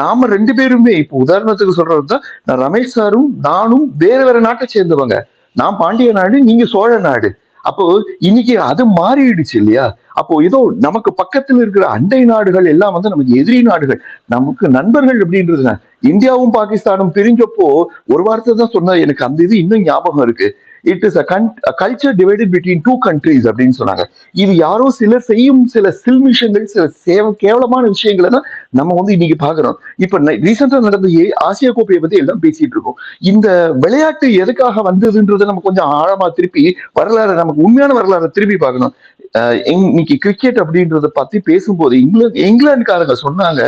நாம ரெண்டு பேருமே இப்போ உதாரணத்துக்கு சொல்றதுதான் நான் ரமேஷ் சாரும் நானும் வேற வேற நாட்டை சேர்ந்தவங்க. நான் பாண்டிய நாடு நீங்க சோழ நாடு. அப்போ இன்னைக்கு அது மாறிடுச்சு இல்லையா? அப்போ ஏதோ நமக்கு பக்கத்துல இருக்கிற அண்டை நாடுகள் எல்லாம் வந்து நமக்கு எதிரி நாடுகள். நமக்கு நண்பர்கள் அப்படின்றது இந்தியாவும் பாகிஸ்தானும் பிரிஞ்சப்போ ஒரு வார்த்தை தான் சொன்னா எனக்கு அந்த இது இன்னும் ஞாபகம் இருக்கு. It is a culture divided between two countries அப்படின்னு சொன்னாங்க. இது யாரோ சிலர் செய்யும் சில சில்மிஷங்கள் சில சேவ கேவலமான விஷயங்களை தான் நம்ம வந்து இன்னைக்கு பாக்குறோம் இப்ப ரீசெண்டா நடந்த ஆசியா கோப்பையை பத்தி எல்லாம் பேசிட்டு இருக்கோம். இந்த விளையாட்டு எதுக்காக வந்ததுன்றதை நம்ம கொஞ்சம் ஆழமா திருப்பி வரலாறு நமக்கு உண்மையான வரலாறு திருப்பி பார்க்கணும். இன்னைக்கு கிரிக்கெட் அப்படின்றத பத்தி பேசும்போது இங்கிலாந்து இங்கிலாந்துக்காரங்க சொன்னாங்க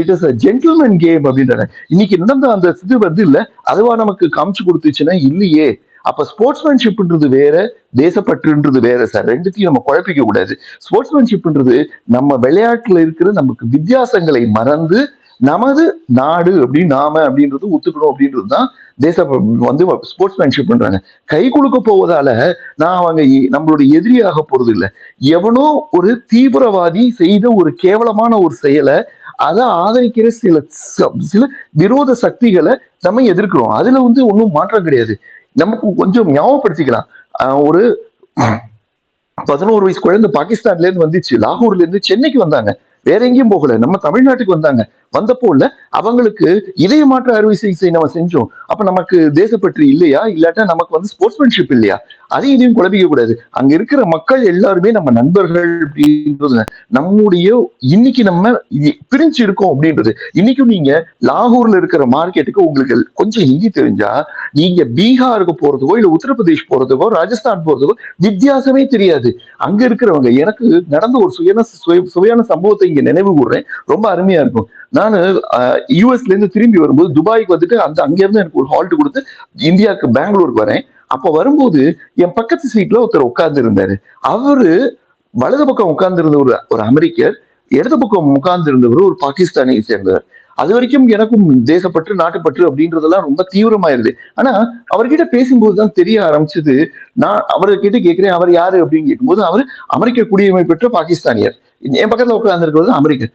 it is a gentleman game அப்படின்றாங்க. இன்னைக்கு நடந்த அந்த இது வந்து இல்ல அதுவா நமக்கு காமிச்சு கொடுத்துச்சுன்னா இல்லையே. அப்ப ஸ்போர்ட்ஸ்மேன்ஷிப்ன்றது வேற தேசப்பற்றுன்றது வேற சார். ரெண்டுத்தையும் நம்ம குழப்பிக்க கூடாது. ஸ்போர்ட்ஸ்மேன்ஷிப்ன்றது நம்ம விளையாட்டுல இருக்கிற நமக்கு வித்தியாசங்களை மறந்து நமது நாடு அப்படின்னு நாம அப்படின்றது ஒத்துக்கணும் அப்படின்றது தான் தேச வந்து ஸ்போர்ட்ஸ்மேன்ஷிப் பண்றாங்க கை கொடுக்க போவதால நான் அவங்க நம்மளுடைய எதிரியாக போறது இல்லை. எவனோ ஒரு தீவிரவாதி செய்த ஒரு கேவலமான ஒரு செயலை அதை ஆதரிக்கிற சில சில விரோத சக்திகளை நம்ம எதிர்க்கிறோம். அதுல வந்து ஒன்றும் மாற்றம் கிடையாது. நமக்கு கொஞ்சம் ஞாபகப்படுத்திக்கலாம். ஒரு பதினோரு வயசு குழந்தை பாகிஸ்தான்ல இருந்து வந்துச்சு லாகூர்ல இருந்து சென்னைக்கு வந்தாங்க. வேற எங்கேயும் போகல. நம்ம தமிழ்நாட்டுக்கு வந்தாங்க. வந்தப்போ இல்ல அவங்களுக்கு இதய மாற்ற அறுவை சிகிச்சை நம்ம செஞ்சோம். அப்ப நமக்கு தேசப்பற்று இல்லையா? இல்லாட்டா நமக்கு வந்து ஸ்போர்ட்ஸ்மேன்ஷிப் இல்லையா? அதையும் இதையும் குழப்பிக்க கூடாது. அங்க இருக்கிற மக்கள் எல்லாருமே நம்ம நண்பர்கள் அப்படின்றது நம்முடைய இன்னைக்கு நம்ம பிரிஞ்சு இருக்கோம் அப்படின்றது. இன்னைக்கும் நீங்க லாகூர்ல இருக்கிற மார்க்கெட்டுக்கு உங்களுக்கு கொஞ்சம் ஹிந்தி தெரிஞ்சா நீங்க பீகாருக்கு போறதுக்கோ இல்ல உத்தரப்பிரதேஷ் போறதுக்கோ ராஜஸ்தான் போறதுக்கோ வித்தியாசமே தெரியாது. அங்க இருக்கிறவங்க எனக்கு நடந்த ஒரு சுயன சுவையான சம்பவத்தை இங்க நினைவு கூடுறேன் ரொம்ப அருமையா இருக்கும். நான் யூஎஸ்ல இருந்து திரும்பி வரும்போது துபாய்க்கு வந்துட்டு அந்த அங்க இருந்து எனக்கு ஒரு ஹால்ட் கொடுத்து இந்தியாவுக்கு பெங்களூருக்கு வரேன். அப்ப வரும்போது என் பக்கத்து சீட்ல ஒருத்தர் உட்கார்ந்து இருந்தாரு அவரு வலது பக்கம் உட்கார்ந்து இருந்த ஒரு ஒரு அமெரிக்கர் இடது பக்கம் உட்கார்ந்து இருந்தவர் ஒரு பாகிஸ்தானியை சேர்ந்தவர். அது வரைக்கும் எனக்கும் தேசப்பற்று நாட்டுப்பற்று அப்படின்றதெல்லாம் ரொம்ப தீவிரமாயிருது. ஆனா அவர்கிட்ட பேசும்போதுதான் தெரிய ஆரம்பிச்சது நான் அவர்கிட்ட கேட்கிறேன் அவர் யாரு அப்படின்னு கேட்கும்போது அவர் அமெரிக்க குடியுரிமை பெற்ற பாகிஸ்தானியர். என் பக்கத்துல உட்கார்ந்து இருக்கிறது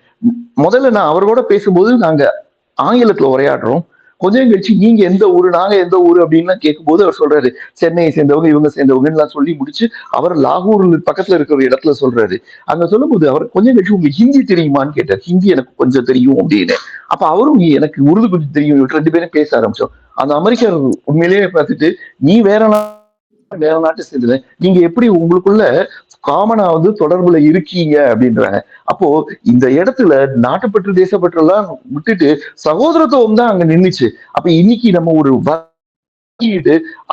முதல்ல நான் அவரோட பேசும்போது நாங்க ஆங்கிலத்துல உரையாடுறோம். கொஞ்சம் கழிச்சு நீங்க எந்த ஊரு நாங்க எந்த ஊரு அப்படின்னு கேட்கும்போது அவர் சொல்றாரு சென்னையை சேர்ந்தவங்க இவங்க சேர்ந்தவங்கலாம் சொல்லி முடிச்சு அவர் லாகூர் பக்கத்துல இருக்கிற ஒரு இடத்துல சொல்றாரு. அங்க சொல்லும்போது அவர் கொஞ்சம் கழிச்சு உங்களுக்கு ஹிந்தி தெரியுமான்னு கேட்டார். ஹிந்தி எனக்கு கொஞ்சம் தெரியும் அப்படின்னு. அப்ப அவரும் எனக்கு உருது கொஞ்சம் தெரியும். ரெண்டு பேரும் பேச ஆரம்பிச்சோம். அந்த அமெரிக்கர் உண்மையிலேயே பார்த்துட்டு நீ வேற வேற நாட்டை சேர்ந்தது நீங்க எப்படி உங்களுக்குள்ள காமனா வந்து தொடர்புல இருக்கீங்க அப்படின்றாங்க. அப்போ இந்த இடத்துல நாட்டுப்பற்று தேசப்பற்று எல்லாம் விட்டுட்டு சகோதரத்துவம் தான் அங்க நின்றுச்சு அப்ப இன்னைக்கு நம்ம ஒரு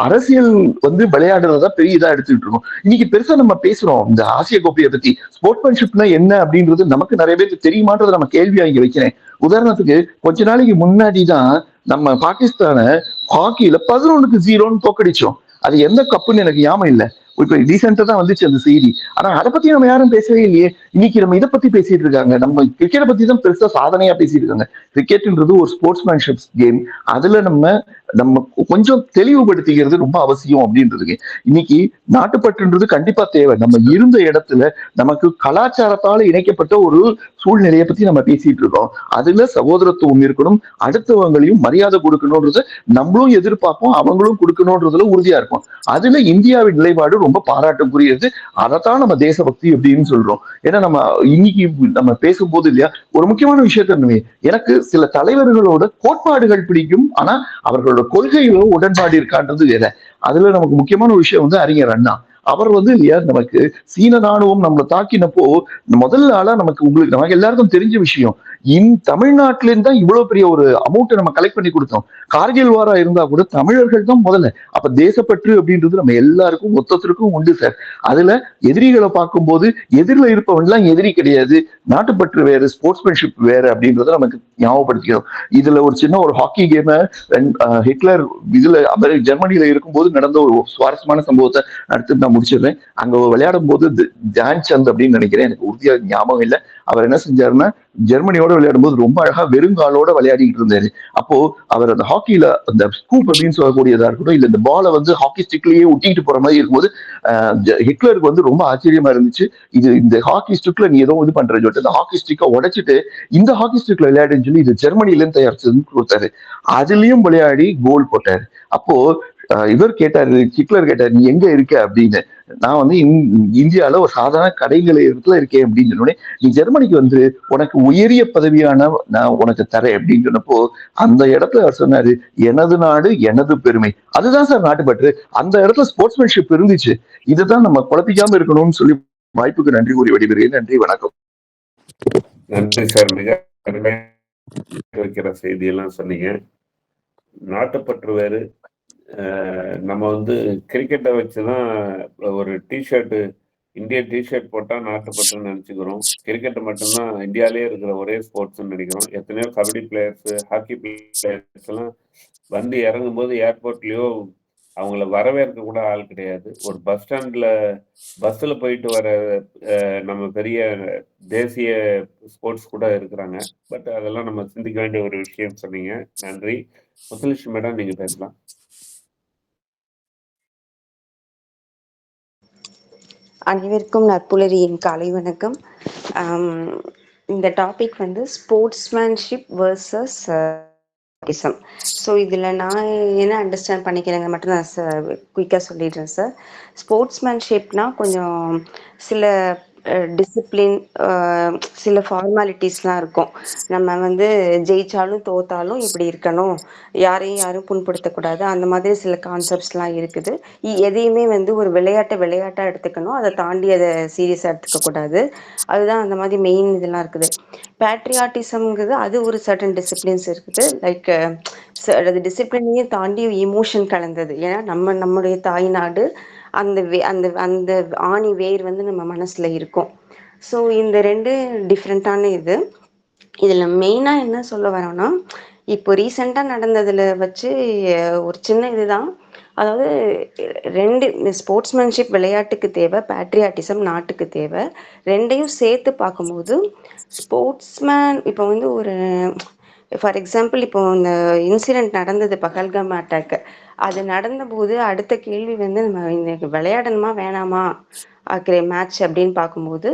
அரசியல் வந்து விளையாடுறதா பெரிய இதா எடுத்துக்கிட்டு இருக்கோம். இன்னைக்கு பெருசா நம்ம பேசுறோம். இந்த ஆசிய கோப்பையை பத்தி ஸ்போர்ட்மேன்ஷிப்னா என்ன அப்படின்றது நமக்கு நிறைய பேருக்கு தெரியுமான்றதை நம்ம கேள்வியா இங்க வைக்கிறேன். உதாரணத்துக்கு கொஞ்ச நாளைக்கு முன்னாடி தான் நம்ம பாகிஸ்தான ஹாக்கியில பதினொன்னுக்கு ஜீரோன்னு தோக்கடிச்சோம். அது எந்த கப்புன்னு எனக்கு ஞாபகம் இல்லை. இப்போ ரீசெண்டா தான் வந்துச்சு அந்த செய்தி. ஆனா அதை பத்தி நம்ம யாரும் பேசவே இல்லையே. இன்னைக்கு நம்ம இதை பத்தி பேசிட்டு இருக்காங்க. நம்ம கிரிக்கெட்டை பத்தி தான் பெருசா சாதனையா பேசிட்டு இருக்காங்க. கிரிக்கெட்ன்றது ஒரு ஸ்போர்ட்ஸ்மேன்ஷிப் கேம் அதுல நம்ம நம்ம கொஞ்சம் தெளிவுபடுத்திக்கிறது ரொம்ப அவசியம் அப்படின்றதுக்கு. இன்னைக்கு நாட்டுப்பற்றுன்றது கண்டிப்பா தேவை. நம்ம இருந்த இடத்துல நமக்கு கலாச்சாரத்தால இணைக்கப்பட்ட ஒரு சூழ்நிலையை பத்தி நம்ம பேசிட்டு இருக்கோம். அதுல சகோதரத்துவம் இருக்கணும். அடுத்தவங்களையும் மரியாதை கொடுக்கணும்ன்றது நம்மளும் எதிர்பார்ப்போம். அவங்களும் கொடுக்கணும்ன்றதுல உறுதியா இருக்கும் அதுல இந்தியாவின் நிலைப்பாடு ரொம்ப பாராட்டுக்குரியது. அதைத்தான் நம்ம தேசபக்தி அப்படின்னு சொல்றோம். ஏன்னா நம்ம இன்னைக்கு நம்ம பேசும்போது இல்லையா ஒரு முக்கியமான விஷயத்த எனக்கு சில தலைவர்களோட கோட்பாடுகள் பிடிக்கும். ஆனா அவர்களோட கொள்கைகளோ உடன்பாடு இருக்கான்றது வேற. அதுல நமக்கு முக்கியமான விஷயம் வந்து அறிஞர் அண்ணா. அவர் வந்து இல்லையா நமக்கு சீன ராணுவம் நம்மளை தாக்கினப்போ முதல் ஆளா நமக்கு உங்களுக்கு நமக்கு எல்லாருக்கும் தெரிஞ்ச விஷயம். இன் தமிழ்நாட்டில இருந்து தான் இவ்வளவு பெரிய ஒரு அமௌண்ட்டை நம்ம கலெக்ட் பண்ணி கொடுத்தோம். கார்கில் வாரா இருந்தா கூட தமிழர்கள் தான் முதல்ல. அப்ப தேசப்பற்று அப்படின்றது நம்ம எல்லாருக்கும் மொத்தத்திற்கும் உண்டு சார் அதுல எதிரிகளை பார்க்கும்போது எதிரில் இருப்பவன் எல்லாம் எதிரி கிடையாது. நாட்டுப்பற்று வேறு ஸ்போர்ட்ஸ்மேன்ஷிப் வேறு அப்படின்றத நமக்கு ஞாபகப்படுத்திக்கிறோம். இதுல ஒரு சின்ன ஒரு ஹாக்கி கேமை ஹிட்லர் இதுல ஜெர்மனியில இருக்கும்போது நடந்த ஒரு சுவாரஸ்யமான சம்பவத்தை அடுத்து நான் முடிச்சிடுறேன். அங்க விளையாடும் போது தி- தியான் சந்த் அப்படின்னு நினைக்கிறேன். எனக்கு உறுதியாக ஞாபகம் இல்லை. அவர் என்ன செஞ்சாருன்னா ஜெர்மனியோட விளையாடும் போது ரொம்ப அழகா வெறுங்காலோட விளையாடிட்டு இருந்தாரு. அப்போ அவர் அந்த ஹாக்கியில அந்த ஸ்கூப் அப்படின்னு சொல்லக்கூடியதா இருக்கட்டும் இல்ல இந்த பாலை வந்து ஹாக்கி ஸ்டிக்லயே ஒட்டிட்டு போற மாதிரி இருக்கும்போது ஹிட்லருக்கு வந்து ரொம்ப ஆச்சரியமா இருந்துச்சு. இது இந்த ஹாக்கி ஸ்டிக்ல நீ ஏதோ இது பண்ற சொல்லிட்டு இந்த ஹாக்கி ஸ்டிக்கை உடைச்சிட்டு இந்த ஹாக்கி ஸ்டிக்ல விளையாடுன்னு சொல்லி இது ஜெர்மனில இருந்து தயாரிச்சதுன்னு கொடுத்தாரு. அதுலயும் விளையாடி கோல் போட்டாரு. அப்போ இவர் கேட்டாரு ஹிட்லர் கேட்டாரு நீ எங்க இருக்க? அப்படின்னு. நான் வந்து இந்தியால ஒரு சாதாரண கடைகளை இடத்துல இருக்கேன் அப்படின்னு சொன்னோடனே நீ ஜெர்மனிக்கு வந்து உனக்கு உயரிய பதவியான நான் உனக்கு தரேன். அப்படின்னு சொன்னப்போ அந்த இடத்துல அவர் சொன்னாரு எனது நாடு எனது பெருமை. அதுதான் சார் நாட்டுப்பற்று. அந்த இடத்துல ஸ்போர்ட்ஸ்மேன்ஷிப் இருந்துச்சு. இதுதான் நம்ம குழப்பிக்காம இருக்கணும்னு சொல்லி வாய்ப்புக்கு நன்றி கூறி விடைபெறுகிறேன். நன்றி வணக்கம். நன்றி சார். மிக அருமையா செய்தியெல்லாம் சொன்னீங்க. நாட்டுப்பற்று வேறு நம்ம வந்து கிரிக்கெட்டை வச்சுதான் ஒரு டிஷர்ட்டு இந்திய டிஷர்ட் போட்டால் நாட்டுப்பற்றுன்னு நினச்சிக்கிறோம். கிரிக்கெட் மட்டும்தான் இந்தியாலே இருக்கிற ஒரே ஸ்போர்ட்ஸ்னு நினைக்கிறோம். எத்தனையோ கபடி பிளேயர்ஸு ஹாக்கி பிளேயர்ஸ் எல்லாம் வந்து இறங்கும் போது ஏர்போர்ட்லேயோ அவங்கள வரவேற்க கூட ஆள் கிடையாது. ஒரு பஸ் ஸ்டாண்டில் பஸ்ஸில் போயிட்டு வர நம்ம பெரிய தேசிய ஸ்போர்ட்ஸ் கூட இருக்கிறாங்க. பட் அதெல்லாம் நம்ம சிந்திக்க வேண்டிய ஒரு விஷயம் சொன்னீங்க. நன்றி. முத்துலட்சுமி மேடம் நீங்கள் பேசலாம். அனைவருக்கும் நற்புலரியின் காலை வணக்கம். இந்த டாபிக் வந்து ஸ்போர்ட்ஸ்மேன்ஷிப் வர்சஸ் ஆட்டிசம் ஸோ இதில் நான் என்ன அண்டர்ஸ்டாண்ட் பண்ணிக்கிறேங்க மட்டும் நான் சார் குயிக்காக சொல்லிடுறேன் சார் ஸ்போர்ட்ஸ்மேன்ஷிப்னா கொஞ்சம் சில டிசிப்ளின் சில ஃபார்மாலிட்டிஸ்லாம் இருக்கும். நம்ம வந்து ஜெயிச்சாலும் தோத்தாலும் இப்படி இருக்கணும். யாரையும் யாரும் புண்படுத்தக்கூடாது. அந்த மாதிரி சில கான்செப்ட்ஸ்லாம் இருக்குது. இ- எதையுமே வந்து ஒரு விளையாட்டை விளையாட்டாக எடுத்துக்கணும். அதை தாண்டி அதை சீரியஸாக எடுத்துக்கக்கூடாது அதுதான் அந்த மாதிரி மெயின் இதெல்லாம் இருக்குது. பேட்ரியாட்டிசம்ங்கிறது அது ஒரு சர்டன் டிசிப்ளின்ஸ் இருக்குது. லைக் அது டிசிப்ளினையும் தாண்டி இமோஷன் கலந்தது. ஏன்னா நம்ம நம்முடைய தாய்நாடு அந்த வே அந்த அந்த ஆணி வேர் வந்து நம்ம மனசுல இருக்கும். ஸோ இந்த ரெண்டு டிஃப்ரெண்ட்டான இது. இதில் மெயினாக என்ன சொல்ல வரோம்னா இப்போ ரீசெண்டாக நடந்ததில் வச்சு ஒரு சின்ன இதுதான். அதாவது ரெண்டு ஸ்போர்ட்ஸ்மேன்ஷிப் விளையாட்டுக்கு தேவை பேட்ரியாட்டிசம் நாட்டுக்கு தேவை. ரெண்டையும் சேர்த்து பார்க்கும்போது ஸ்போர்ட்ஸ்மேன் இப்போ வந்து ஒரு ஃபார் எக்ஸாம்பிள் இப்போ இந்த இன்சிடெண்ட் நடந்தது பகல்காம் அட்டாக் அது நடந்தபோது அடுத்த கேள்வி வந்து நம்ம இன்னைக்கு விளையாடணுமா வேணாமா மேட்ச் அப்படின்னு பார்க்கும்போது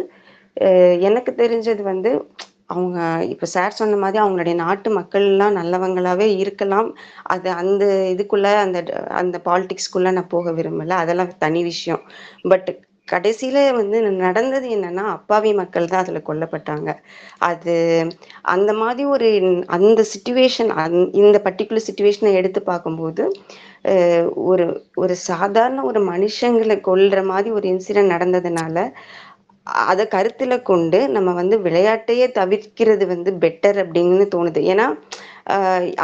எனக்கு தெரிஞ்சது வந்து அவங்க இப்போ சார் சொன்ன மாதிரி அவங்களுடைய நாட்டு மக்கள்லாம் நல்லவங்களாவே இருக்கலாம். அது அந்த இதுக்குள்ள அந்த அந்த பாலிடிக்ஸ்குள்ள நான் போக விரும்பல. அதெல்லாம் தனி விஷயம். பட் கடைசியில வந்து நடந்தது என்னன்னா அப்பாவி மக்கள் தான் அதுல கொல்லப்பட்டாங்க. அது அந்த மாதிரி ஒரு அந்த சுச்சுவேஷன் அந் இந்த பர்டிகுலர் சுச்சுவேஷனை எடுத்து பார்க்கும்போது ஒரு ஒரு சாதாரண ஒரு மனுஷங்களை கொல்ற மாதிரி ஒரு இன்சிடென்ட் நடந்ததுனால அதை கருத்துல கொண்டு நம்ம வந்து விளையாட்டையே தவிர்க்கிறது வந்து பெட்டர் அப்படின்னு தோணுது. ஏன்னா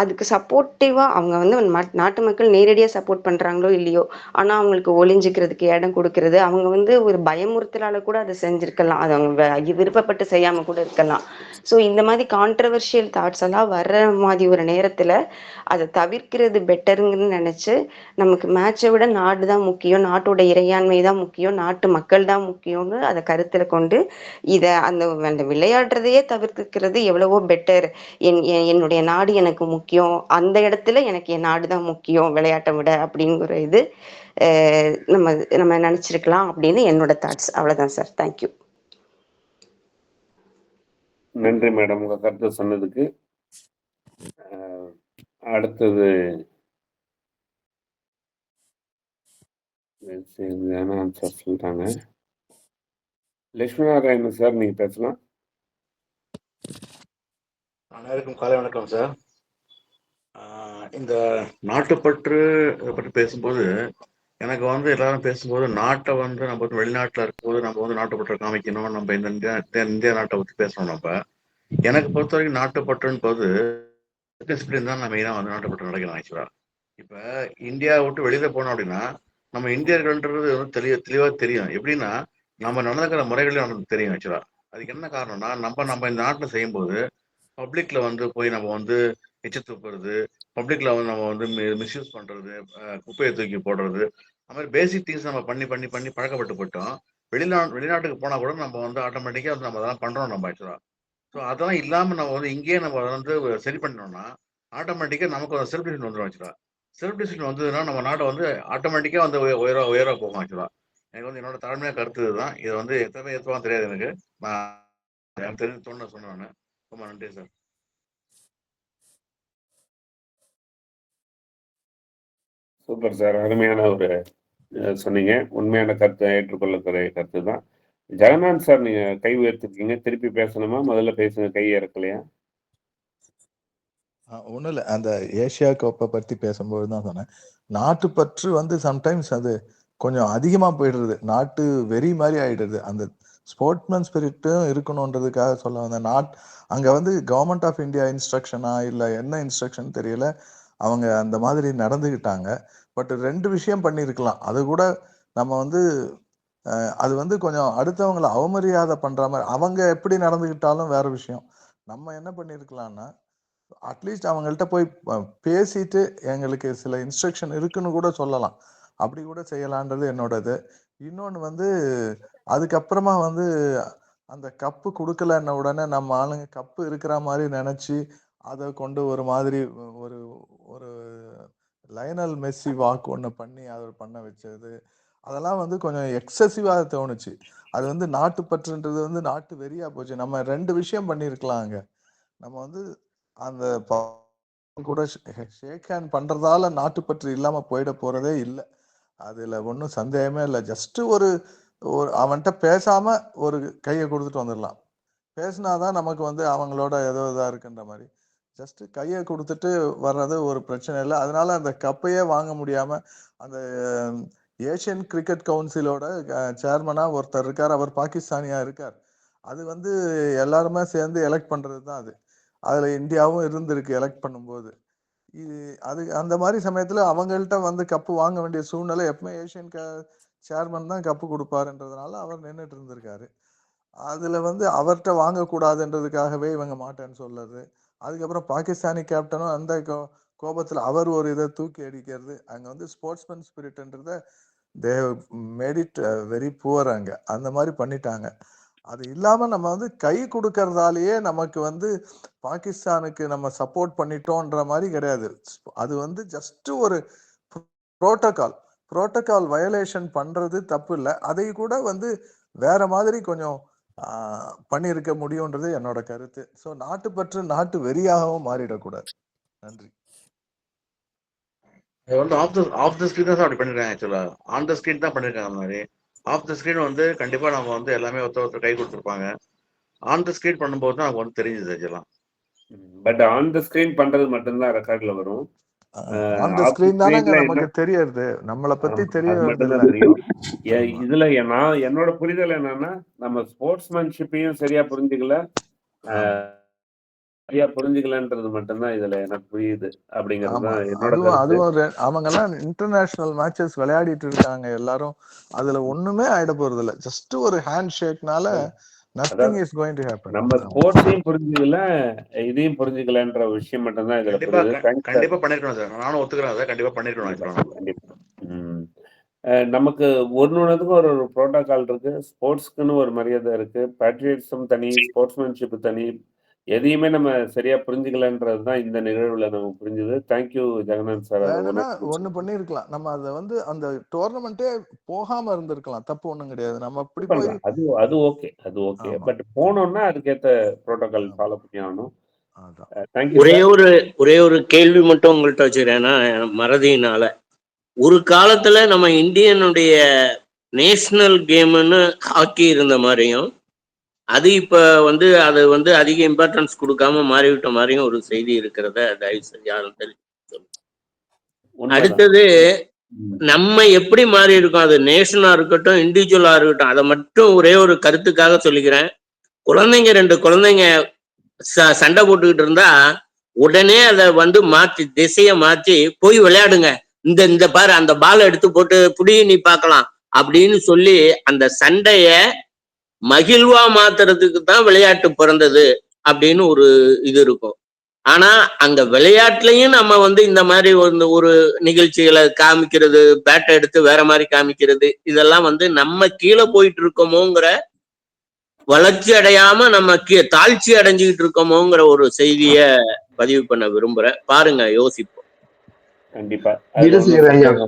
அதுக்கு சப்போர்ட்டிவா அவங்க வந்து ம- நாட்டு மக்கள் நேரடியா சப்போர்ட் பண்றாங்களோ இல்லையோ ஆனா அவங்களுக்கு ஒளிஞ்சுக்கிறதுக்கு இடம் கொடுக்கறது அவங்க வந்து ஒரு பயமுறுத்தலால கூட அதை செஞ்சிருக்கலாம். அது அவங்க விருப்பப்பட்டு செய்யாம கூட இருக்கலாம். ஸோ இந்த மாதிரி கான்ட்ரவர்ஷியல் தாட்ஸ் எல்லாம் வர்ற மாதிரி ஒரு நேரத்துல அதை தவிர்க்கிறது பெட்டருங்கன்னு நினைச்சு நமக்கு மேட்சை விட நாடு தான் முக்கியம் நாட்டோட இறையாண்மை தான் முக்கியம் நாட்டு மக்கள் தான் முக்கியம்னு அதை கருத்துல கொண்டு இதை அந்த அந்த விளையாடுறதையே தவிர்த்துக்கிறது எவ்வளவோ பெட்டர் என் என்- என்னுடைய நாடு எனக்கு முக்கியம். அந்த இடத்துல எனக்கு என் நாடு தான் முக்கியம். விளையாட்டை விட அப்படிங்கிற இது நம்ம நம்ம நினைச்சிருக்கலாம் அப்படின்னு என்னோட தாட்ஸ் அவ்வளவுதான் சார் தேங்க்யூ நன்றி மேடம் உங்க கருத்து சொன்னதுக்கு அடுத்தது ஆன்சர் சொல்லிட்டாங்க? லட்சுமி நாராயணன் சார் நீங்க பேசலாம். அனைவருக்கும் காலை வணக்கம் சார் ஆஹ் இந்த நாட்டுப்பற்று பற்றி பேசும்போது எனக்கு வந்து எல்லாரும் பேசும்போது நாட்டை வந்து நம்ம வந்து வெளிநாட்டில் இருக்கும்போது நம்ம வந்து நாட்டுப்பற்றை காமிக்கணும் நம்ம இந்த இந்தியா இந்தியா- இந்திய நாட்டை பற்றி பேசணும் நம்ம எனக்கு பொறுத்த வரைக்கும் நாட்டுப்பற்றுன்னு போது டிசிப்ளின் தான் நான் மெயினாக வந்து நாட்டுப்பற்று நடக்கணும் ஆக்சுவலாக இப்போ இந்தியா விட்டு வெளியில போனோம் அப்படின்னா நம்ம இந்தியர்கள்ன்றது வந்து தெளிவ தெளிவாக தெரியும். எப்படின்னா நம்ம நடந்துக்கிற முறைகளையும் நமக்கு தெரியும் ஆக்சுவலாக அதுக்கு என்ன காரணம்னா நம்ம நம்ம இந்த நாட்டில் செய்யும்போது பப்ளிக்ல வந்து போய் நம்ம வந்து எச்சு துப்புறது பப்ளிக்ல வந்து நம்ம வந்து மிஸ்யூஸ் பண்றது குப்பையை தூக்கி போடுறது அது மாதிரி பேசிக் திங்ஸ் நம்ம பண்ணி பண்ணி பண்ணி பழக்கப்பட்டு போயிட்டோம். வெளிநா வெளிநாட்டுக்கு போனா கூட நம்ம வந்து ஆட்டோமேட்டிக்கா வந்து நம்ம அதெல்லாம் பண்றோம் நம்ம ஆக்சுவலா ஸோ அதெல்லாம் இல்லாம நம்ம வந்து இங்கேயே நம்ம அதை வந்து சரி பண்ணோம்னா ஆட்டோமேட்டிக்கா நமக்கு ஒரு செல்ஃப் டிசிஷன் வந்துடும் ஆக்சுவலா செல்ஃப் டிசிஷன் வந்ததுன்னா நம்ம நாட்டை வந்து ஆட்டோமேட்டிக்கா வந்து உய- உயர உயர போகும் ஆக்சுவலா எனக்கு வந்து என்னோட தலைமையாக கருத்து இதுதான். இது வந்து எத்தனை ஏற்றுவான் தெரியாது எனக்கு. நான் தெரிஞ்சு தோணு சொன்னேன் நான். ரொம்ப நன்றி சார். சூப்பர் சார் அருமையான ஒரு சொன்னீங்க. உண்மையான கருத்தை ஏற்றுக்கொள்ளக்கூடிய கருத்து தான். ஜெகநாத் சார் நீங்க கை உயர்த்திருக்கீங்க. திருப்பி பேசணுமா? முதல்ல பேசுங்க. கை இறக்கலையா? ஒன்றும் இல்லை அந்த ஏஷியா கோப்பை பற்றி பேசும்போது தான் சொன்னேன். நாட்டுப்பற்று வந்து சம்டைம்ஸ் அது கொஞ்சம் அதிகமாக போயிடுறது. நாட்டு வெறி மாதிரி ஆயிடுது அந்த ஸ்போர்ட்ஸ்மேன் ஸ்பிரிட்டும் இருக்கணுன்றதுக்காக சொல்ல வந்தேன். நாட் அங்கே வந்து கவர்மெண்ட் ஆஃப் இந்தியா இன்ஸ்ட்ரக்ஷனா இல்லை என்ன இன்ஸ்ட்ரக்ஷன் தெரியல அவங்க அந்த மாதிரி நடந்துக்கிட்டாங்க பட் ரெண்டு விஷயம் பண்ணியிருக்கலாம் அது கூட நம்ம வந்து அது வந்து கொஞ்சம் அடுத்தவங்களை அவமரியாதை பண்ணுற மாதிரி அவங்க எப்படி நடந்துக்கிட்டாலும் வேற விஷயம். நம்ம என்ன பண்ணியிருக்கலாம்னா அட்லீஸ்ட் அவங்கள்ட்ட போய் பேசிட்டு எங்களுக்கு சில இன்ஸ்ட்ரக்ஷன் இருக்குன்னு கூட சொல்லலாம். அப்படி கூட செய்யலான்றது என்னோடது. இன்னொன்று வந்து அதுக்கப்புறமா வந்து அந்த கப்பு கொடுக்கலன்ன உடனே நம்ம ஆளுங்க கப்பு இருக்கிற மாதிரி நினச்சி அதை கொண்டு ஒரு மாதிரி ஒரு ஒரு லைனல் மெஸ்ஸி வாக் ஒன்று பண்ணி அதை பண்ண வச்சது. அதெல்லாம் வந்து கொஞ்சம் எக்ஸசிவாக தோணுச்சு. அது வந்து நாட்டுப்பற்றுன்றது வந்து நாட்டு வெறியாக போச்சு. நம்ம ரெண்டு விஷயம் பண்ணியிருக்கலாம் நம்ம வந்து அந்த கூட ஷேக் ஹேண்ட் பண்ணுறதால நாட்டுப்பற்று இல்லாமல் போயிட போகிறதே இல்லை. அதில் ஒன்றும் சந்தேகமே இல்லை. ஜஸ்ட்டு ஒரு ஒரு அவன்கிட்ட பேசாம ஒரு கையை கொடுத்துட்டு வந்துடலாம். பேசினாதான் நமக்கு வந்து அவங்களோட ஏதோ இதாக இருக்குன்ற மாதிரி. ஜஸ்ட் கையை கொடுத்துட்டு வர்றது ஒரு பிரச்சனை இல்லை. அதனால அந்த கப்பையே வாங்க முடியாம அந்த ஏஷியன் கிரிக்கெட் கவுன்சிலோட சேர்மனா ஒருத்தர் இருக்கார். அவர் பாகிஸ்தானியா இருக்கார். அது வந்து எல்லாருமே சேர்ந்து எலெக்ட் பண்றது தான் அது. அதுல இந்தியாவும் இருந்திருக்கு எலெக்ட் பண்ணும்போது. இது அது அந்த மாதிரி சமயத்துல அவங்கள்ட்ட வந்து கப்பு வாங்க வேண்டிய சூழ்நிலை எப்பவுமே ஏஷியன் சேர்மன் தான் கப்பு கொடுப்பாருன்றதுனால அவர் நின்றுட்டு இருந்திருக்காரு. அதில் வந்து அவர்கிட்ட வாங்கக்கூடாதுன்றதுக்காகவே இவங்க மாட்டேன்னு சொல்லுறது அதுக்கப்புறம் பாகிஸ்தானி கேப்டனும் அந்த கோ- கோபத்தில் அவர் ஒரு இதை தூக்கி அடிக்கிறது. அங்கே வந்து sportsman ஸ்பிரிட்ன்றத they made it very poor அங்கே. அந்த மாதிரி பண்ணிட்டாங்க. அது இல்லாமல் நம்ம வந்து கை கொடுக்கறதாலேயே நமக்கு வந்து பாகிஸ்தானுக்கு நம்ம சப்போர்ட் பண்ணிட்டோன்ற மாதிரி கிடையாது. அது வந்து ஜஸ்ட் ஒரு புரோட்டோகால் புரோட்டோகால் வயலேஷன் பண்றது தப்பு இல்லை அதை கூட வந்து வேற மாதிரி கொஞ்சம் ஆஹ், பண்ணியிருக்க முடியுன்றது என்னோட கருத்து. ஸோ நாட்டுப்பற்று நாட்டு வெறியாகவும் மாறிடக்கூடாது. நன்றி. அது வந்து off the off the screen தான் சார் அப்படி பண்ணிருக்காங்க ஆக்சுவலா ஆன் த ஸ்கிரீன் தான் பண்ணிருக்காங்க அந்த மாதிரி ஆஃப் த ஸ்கிரீன் வந்து கண்டிப்பா நம்ம வந்து எல்லாமே ஒருத்தர் ஒருத்தர் கை கொடுத்துருப்பாங்க. ஆன் த ஸ்கிரீன் பண்ணும்போது தான் நமக்கு வந்து தெரிஞ்சது ஆக்சுவலா பட் ஆன் த ஸ்கிரீன் பண்றது மட்டும்தான் ரெக்கார்ட்ல வரும். On the off the screen ல நமக்கு தெரியறது. நம்மளை பத்தி தெரியும். இதுல நான் என்னோட புரிதல் என்னன்னா நம்ம ஸ்போர்ட்ஸ்மேன்ஷிப்பையும் சரியா புரிஞ்சுக்கல. சரியா புரிஞ்சுக்கலன்றது மட்டும்தான் இதுல எனக்கு புரியுது அப்படிங்கிறது தான் அதுவும் அவங்க எல்லாம் இன்டர்நேஷனல் மேட்சஸ் விளையாடிட்டு இருக்காங்க எல்லாரும். அதுல ஒண்ணுமே ஆயிட போறது இல்ல ஜஸ்ட் ஒரு hand ஷேக்னால nothing is going to happen நம்ம ஸ்போர்ட்ஸையும் புரிஞ்சுக்கல இதையும் புரிஞ்சுக்கலன்ற விஷயம் மட்டும்தான் இதுல கண்டிப்பா சார் பண்ணிருக்கணும் சார் நானும் ஒத்துக்கிறேன் அதை கண்டிப்பா பண்ணிருக்கணும் கண்டிப்பா நமக்கு ஒன்று ஒன்றுத்துக்கும் ஒரு ஒரு ப்ரோட்டோகால் இருக்கு. ஸ்போர்ட்ஸ்க்குன்னு ஒரு மரியாதை இருக்கு. பேட்ரியட்ஸும் தனி ஸ்போர்ட்ஸ்மேன்ஷிப் தனி. எதையுமே நம்ம சரியா புரிஞ்சுக்கலன்றது தான் இந்த நிகழ்வுல நமக்கு புரிஞ்சுது. தேங்க்யூ ஜெகநாத் சார் ஒண்ணு பண்ணிருக்கலாம் நம்ம அத வந்து அந்த டோர்னமெண்ட்டே போகாம இருந்திருக்கலாம். தப்பு ஒண்ணும் கிடையாது. நம்ம அப்படி அது அது ஓகே அது ஓகே. பட் போனோம்னா அதுக்கேற்ற ப்ரோட்டோகால் ஃபாலோ பண்ணி ஆகணும். ஒரே ஒரு ஒரே ஒரு கேள்வி மட்டும் உங்கள்கிட்ட வச்சுக்கிறேன்னா மறதியினால. ஒரு காலத்துல நம்ம இந்தியனுடைய நேஷனல் கேம்னு ஹாக்கி இருந்த மாதிரியும் அது இப்ப வந்து அது வந்து அதிக இம்பார்ட்டன்ஸ் கொடுக்காம மாறிவிட்ட மாதிரியும் ஒரு செய்தி இருக்கிறத தயவு செஞ்சு யாரும் தெரிஞ்சு அடுத்தது. நம்ம எப்படி மாறி இருக்கோம்? அது நேஷனா இருக்கட்டும் இண்டிவிஜுவலா இருக்கட்டும். அதை மட்டும் ஒரே ஒரு கருத்துக்காக சொல்லிக்கிறேன். குழந்தைங்க ரெண்டு குழந்தைங்க ச- சண்டை போட்டுக்கிட்டு இருந்தா உடனே அதை வந்து மாத்தி திசைய மாத்தி போய் விளையாடுங்க. இந்த இந்த பாரு அந்த பாலை எடுத்து போட்டு புடி நீ பார்க்கலாம். அப்படின்னு சொல்லி அந்த சண்டைய மகிழ்வா மாத்துறதுக்கு தான் விளையாட்டு பிறந்தது அப்படின்னு ஒரு இது இருக்கும். ஆனா அங்க விளையாட்டுலயும் நம்ம வந்து இந்த மாதிரி ஒரு ஒரு நிகழ்ச்சிகளை காமிக்கிறது பேட்டை எடுத்து வேற மாதிரி காமிக்கிறது இதெல்லாம் வந்து நம்ம கீழே போயிட்டு இருக்கோமோங்கிற வளர்ச்சி அடையாம நம்ம கீ- தாழ்ச்சி அடைஞ்சுக்கிட்டு இருக்கோமோங்கிற ஒரு செய்திய பதிவு பண்ண விரும்புறேன். பாருங்க யோசிப்போம். கண்டிப்பா.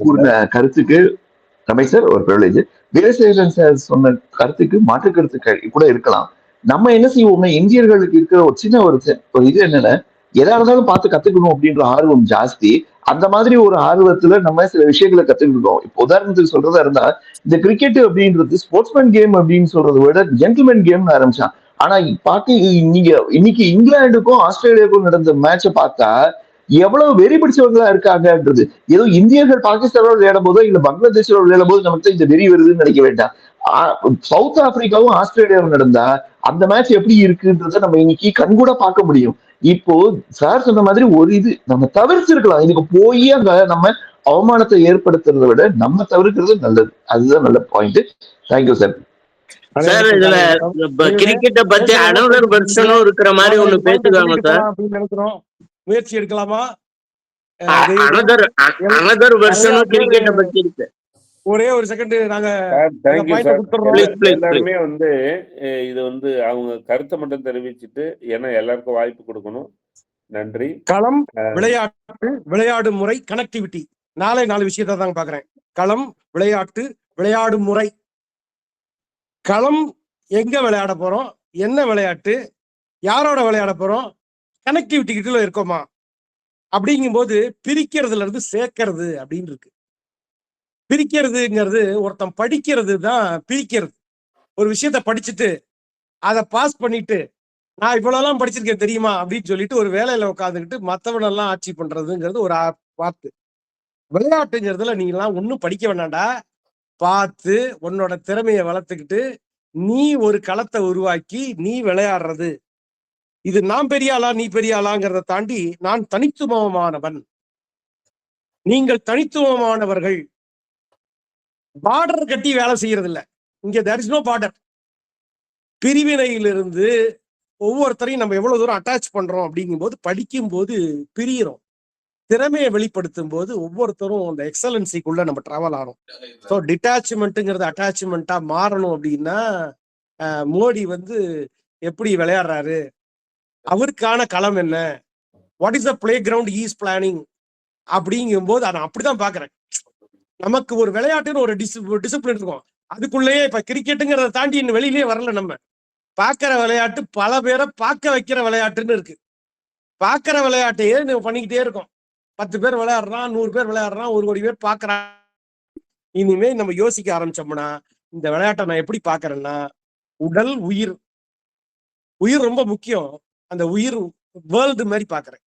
கூறின கருத்துக்கு ரமேஷ் சார் ஒரு ப்ரிவிலேஜ் வீரசேகரன் சார் சொன்ன கருத்துக்கு மாற்று கருத்துக்கள் கூட இருக்கலாம். நம்ம என்ன செய்வோம்னா இந்தியர்களுக்கு இருக்கிற ஒரு சின்ன ஒரு ஒரு இது என்னன்னா எதா இருந்தாலும் பார்த்து கத்துக்கணும் அப்படின்ற ஆர்வம் ஜாஸ்தி. அந்த மாதிரி ஒரு ஆர்வத்துல நம்ம சில விஷயங்களை கத்துக்கிட்டோம். இப்போ உதாரணத்துக்கு சொல்றதா இருந்தா இந்த கிரிக்கெட் அப்படின்றது ஸ்போர்ட்ஸ்மேன் கேம் அப்படின்னு சொல்றதை விட ஜென்டில்மேன் கேம்னு ஆரம்பிச்சான். ஆனா பார்க்க நீங்க இன்னைக்கு இங்கிலாந்துக்கும் ஆஸ்திரேலியாவுக்கும் நடந்த மேட்சை பார்த்தா எவ்வளவு வெறி பிடிச்சவங்களா இருக்காங்கன்றது. ஏதோ இந்தியர்கள் பாகிஸ்தானோட விளையாடும் போதோ இல்ல பங்களாதேஷோட விளையாடும் போது நமக்கு இந்த வெறி வருதுன்னு நினைக்க வேண்டாம். சவுத் ஆப்பிரிக்காவும் ஆஸ்திரேலியாவும் நடந்தா அந்த மேட்ச் எப்படி இருக்குன்றத நம்ம இன்னைக்கு கண்கூட பார்க்க முடியும். இப்போ சார் சொன்ன மாதிரி ஒரு இது நம்ம தவிர்த்திருக்கலாம். இதுக்கு போய் அங்க நம்ம அவமானத்தை ஏற்படுத்துறதை விட நம்ம தவிர்க்கிறது நல்லது. அதுதான் நல்ல பாயிண்ட் தேங்க்யூ சார் சார் இதுல கிரிக்கெட்டை பத்தி அனதர் வெர்ஷனும் இருக்கிற மாதிரி ஒண்ணு பேசுவாங்க சார் முயற்சி எடுக்கலாமா? ஒரே ஒரு செகண்ட் நாங்க எல்லாருமே வந்து இது வந்து அவங்க கருத்தை மட்டும் தெரிவிச்சுட்டு ஏன்னா எல்லாருக்கும் வாய்ப்பு கொடுக்கணும். நன்றி. களம் விளையாட்டு விளையாடும் முறை கனெக்டிவிட்டி நாளை நாலு விஷயத்தை தாங்க பாக்குறேன். களம் விளையாட்டு விளையாடும் முறை. களம் எங்க விளையாட போறோம்? என்ன விளையாட்டு? யாரோட விளையாட போறோம்? கனெக்டிவிட்டி கிட்ட இருக்கோமா? அப்படிங்கும்போது பிரிக்கிறதுல இருந்து சேர்க்கறது அப்படின்னு இருக்கு. பிரிக்கிறதுங்கிறது ஒருத்தன் படிக்கிறது தான் பிரிக்கிறது. ஒரு விஷயத்த படிச்சுட்டு அதை பாஸ் பண்ணிட்டு நான் இவ்வளவுலாம் படிச்சிருக்கேன் தெரியுமா? அப்படின்னு சொல்லிட்டு ஒரு வேலையில உட்காந்துக்கிட்டு மற்றவனெல்லாம் ஆட்சி பண்றதுங்கிறது ஒரு ஆ- பார்த்து விளையாட்டுங்கிறதுல நீங்க எல்லாம் ஒன்றும் படிக்க வேண்டாம்டா. பார்த்து உன்னோட திறமையை வளர்த்துக்கிட்டு நீ ஒரு களத்தை உருவாக்கி நீ விளையாடுறது. இது நான் பெரிய ஆளா நீ பெரிய ஆளாங்கிறத தாண்டி நான் தனித்துவமானவன். நீங்கள் தனித்துவமானவர்கள். பார்டர் கட்டி வேலை செய்யறது இல்ல இங்க தேர் இஸ் நோ பார்டர். பிரிவினையிலிருந்து ஒவ்வொருத்தரையும் நம்ம எவ்வளவு தூரம் அட்டாச் பண்றோம் அப்படிங்கும்போது படிக்கும்போது பிரியிறோம். திறமையை வெளிப்படுத்தும் போது ஒவ்வொருத்தரும் அந்த எக்ஸலன்சிக்குள்ள நம்ம டிராவல் ஆகிறோம் ஸோ டிட்டாச்மெண்ட்டுங்கிறது அட்டாச்மெண்ட்டா மாறணும் அப்படின்னா அஹ், மோடி வந்து எப்படி விளையாடுறாரு? அவருக்கான களம் என்ன? What is the playground is planning அப்படிங்கும்போது அதை அப்படிதான் பாக்குறேன். நமக்கு ஒரு விளையாட்டுன்னு ஒரு டிஸ் டிசிப்ளின் இருக்கும். அதுக்குள்ளேயே இப்ப கிரிக்கெட்டுங்கிறத தாண்டி இன்னும் வெளியிலேயே வரல நம்ம. பார்க்கிற விளையாட்டு பல பேரை பார்க்க வைக்கிற விளையாட்டுன்னு இருக்கு. பார்க்கிற விளையாட்டையே நம்ம பண்ணிக்கிட்டே இருக்கோம்? பத்து பேர் விளையாடுறான் நூறு பேர் விளையாடுறான் ஒரு கோடி பேர் பார்க்கறான் இனிமே நம்ம யோசிக்க ஆரம்பிச்சோம்னா இந்த விளையாட்டை நான் எப்படி பார்க்கறேன்னா உடல் உயிர். உயிர் ரொம்ப முக்கியம். அந்த உயிர் வேர்ல்டு மாதிரி பார்க்கறேன்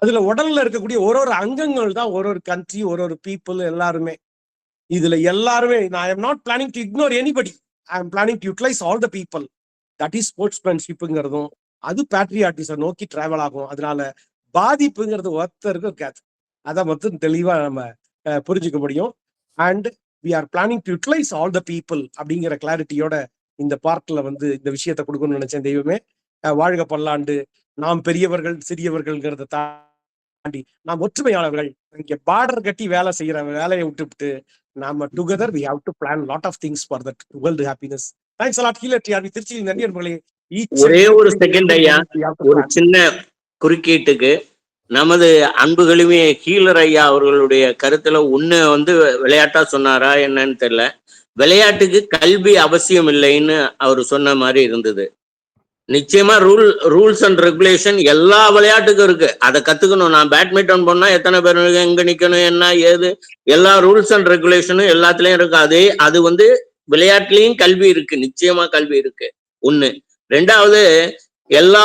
அதுல உடல்ல இருக்கக்கூடிய ஒரு ஒரு அங்கங்கள் தான் ஒரு ஒரு கண்ட்ரி ஒரு ஒரு பீப்புள் எல்லாருமே. இதுல எல்லாருமே நான் I'm not planning to ignore anybody I am planning to utilise all the people that is ஸ்போர்ட்ஸ்மேன்ஷிப்புங்கிறதும் அது பேட்ரியாட்டிஸை நோக்கி டிராவல் ஆகும். அதனால பாதிப்புங்கிறது ஒருத்தருக்கும் இருக்காது. அதை மட்டும் தெளிவா நம்ம புரிஞ்சுக்க முடியும். And we are planning to utilise all the people அப்படிங்கிற கிளாரிட்டியோட இந்த பார்ட்ல வந்து இந்த விஷயத்தை கொடுக்கணும்னு நினைச்சேன் தெய்வமே. வாழ்க பல்லாண்டு. நாம் பெரியவர்கள் சிறியவர்கள்ங்கிறத தாண்டி நாம் ஒற்றுமையாளர்கள் இங்க பார்டர் கட்டி வேலை செய்யற வேலையை விட்டுவிட்டு நாம together we have to plan lot of things for that world happiness thanks a lot கீழே டிஆர்பி திருச்சியில் நண்பர்களே. ஒரே ஒரு thing ஐயா. ஒரு. சின்ன குறுக்கீட்டுக்கு நமது அன்புகளுமே ஹீலர் ஐயா அவர்களுடைய கருத்துல ஒண்ணு வந்து விளையாட்டா சொன்னாரா என்னன்னு தெரியல. விளையாட்டுக்கு கல்வி அவசியம் இல்லைன்னு அவர் சொன்ன மாதிரி இருந்தது. நிச்சயமா ரூல் ரூல்ஸ் அண்ட் ரெகுலேஷன் எல்லா விளையாட்டுக்கும் இருக்கு. அதை கத்துக்கணும். நான் பேட்மிண்டன் போனா எத்தனை பேர் எங்க நிக்கணும் என்ன ஏது? எல்லா ரூல்ஸ் அண்ட் ரெகுலேஷனும் எல்லாத்துலயும் இருக்கு. அதே அது வந்து விளையாட்டுலயும் கல்வி இருக்கு. நிச்சயமா கல்வி இருக்கு. ஒண்ணு. ரெண்டாவது எல்லா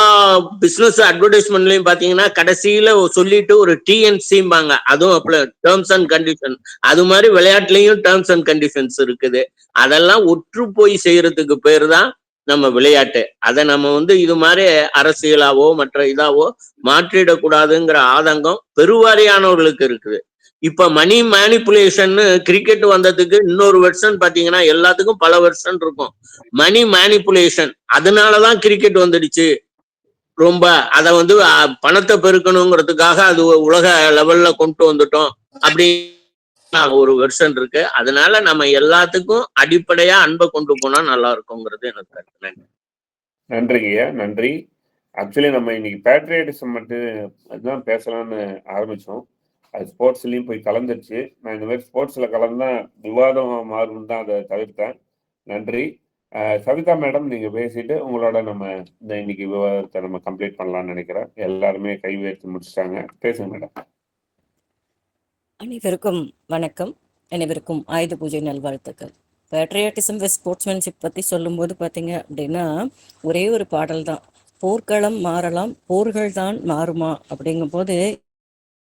பிசினஸ் அட்வர்டைஸ்மெண்ட்லயும் பாத்தீங்கன்னா கடைசியில சொல்லிட்டு ஒரு டிஎன்சிம்பாங்க அதுவும் டேர்ம்ஸ் அண்ட் கண்டிஷன் அது மாதிரி விளையாட்டுலயும் டேர்ம்ஸ் அண்ட் கண்டிஷன்ஸ் இருக்குது. அதெல்லாம் ஒற்று போய் செய்யறதுக்கு பேர் தான் நம்ம விளையாட்டு. அதை நம்ம வந்து இது மாதிரி அரசியலாவோ மற்ற இதாவோ மாற்றிடக்கூடாதுங்கிற ஆதங்கம் பெருவாரியானவர்களுக்கு இருக்குது. இப்ப மணி மேனிப்புலேஷன் கிரிக்கெட் வந்ததுக்கு இன்னொரு வெர்ஷன் பாத்தீங்கன்னா எல்லாத்துக்கும் பல வெர்ஷன் இருக்கும். மணி மேனிப்புலேஷன் அதனாலதான் கிரிக்கெட் வந்துடுச்சு. ரொம்ப அதை வந்து பணத்தை பெருக்கணுங்கிறதுக்காக அது உலக லெவல்ல கொண்டு வந்துட்டோம். அப்படி ஒரு வெர்ஷன் இருக்கு. அதனால நம்ம எல்லாத்துக்கும் அடிப்படையா அன்பை கொண்டு போனா நல்லா இருக்குங்கிறது எனக்கு கருத்து. நன்றி. நன்றிங்கய்யா நன்றி. ஆக்சுவலி நம்ம இன்னைக்கு பேட்ரியட்டிசம் மட்டும் அதுதான் பேசலாம்னு ஆரம்பிச்சோம். அது ஸ்போர்ட்ஸ்லயும் போய் கலந்துருச்சு. நான் இந்த மாதிரி ஸ்போர்ட்ஸ்ல கலந்தா விவாதம் மாறும் தான் அதை தவிர்த்தேன். நன்றி. சவிதா மேடம் நீங்க பேசிட்டு உங்களோட நம்ம இந்த இன்னைக்கு விவாதத்தை நம்ம கம்ப்ளீட் பண்ணலாம்னு நினைக்கிறேன். எல்லாருமே கை உயர்த்தி முடிச்சிட்டாங்க. பேசுங்க மேடம். அனைவருக்கும் வணக்கம். அனைவருக்கும் ஆயுத பூஜை நல்வாழ்த்துக்கள். பேட்ரியாட்டிசம் வித் ஸ்போர்ட்ஸ்மேன்ஷிப் பற்றி சொல்லும்போது பார்த்தீங்க அப்படின்னா ஒரே ஒரு பாடல் தான் போர்க்களம் மாறலாம் போர்கள் தான் மாறுமா அப்படிங்கும்போது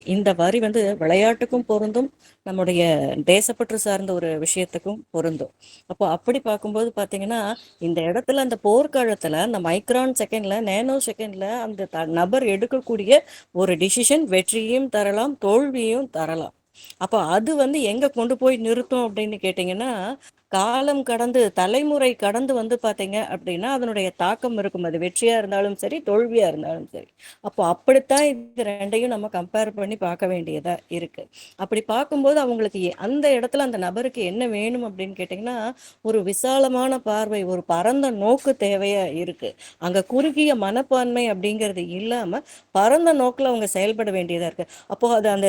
இந்த வரி வந்து விளையாட்டுக்கும் பொருந்தும் நம்முடைய தேசப்பற்று சார்ந்த ஒரு விஷயத்துக்கும் பொருந்தும். அப்போ அப்படி பார்க்கும்போது பார்த்தீங்கன்னா இந்த இடத்துல அந்த போர்க்காலத்தில் அந்த மைக்ரான் செகண்ட்ல நேனோ செகண்ட்ல அந்த த- நபர் எடுக்கக்கூடிய ஒரு டிசிஷன் வெற்றியும் தரலாம் தோல்வியும் தரலாம். அப்போ அது வந்து எங்க கொண்டு போய் நிறுத்தும் அப்படின்னு கேட்டிங்கன்னா காலம் கடந்து தலைமுறை கடந்து வந்து பார்த்தீங்க அப்படின்னா அதனுடைய தாக்கம் இருக்கும். அது வெற்றியா இருந்தாலும் சரி தோல்வியா இருந்தாலும் சரி. அப்போ அப்படித்தான் இது ரெண்டையும் நம்ம கம்பேர் பண்ணி பார்க்க வேண்டியதா இருக்கு. அப்படி பார்க்கும்போது அவங்களுக்கு எ- அந்த இடத்துல அந்த நபருக்கு என்ன வேணும் அப்படின்னு கேட்டிங்கன்னா ஒரு விசாலமான பார்வை ஒரு பரந்த நோக்கு தேவையா இருக்கு. அங்க குறுகிய மனப்பான்மை அப்படிங்கிறது இல்லாம பரந்த நோக்கில் அவங்க செயல்பட வேண்டியதா இருக்கு. அப்போ அது அந்த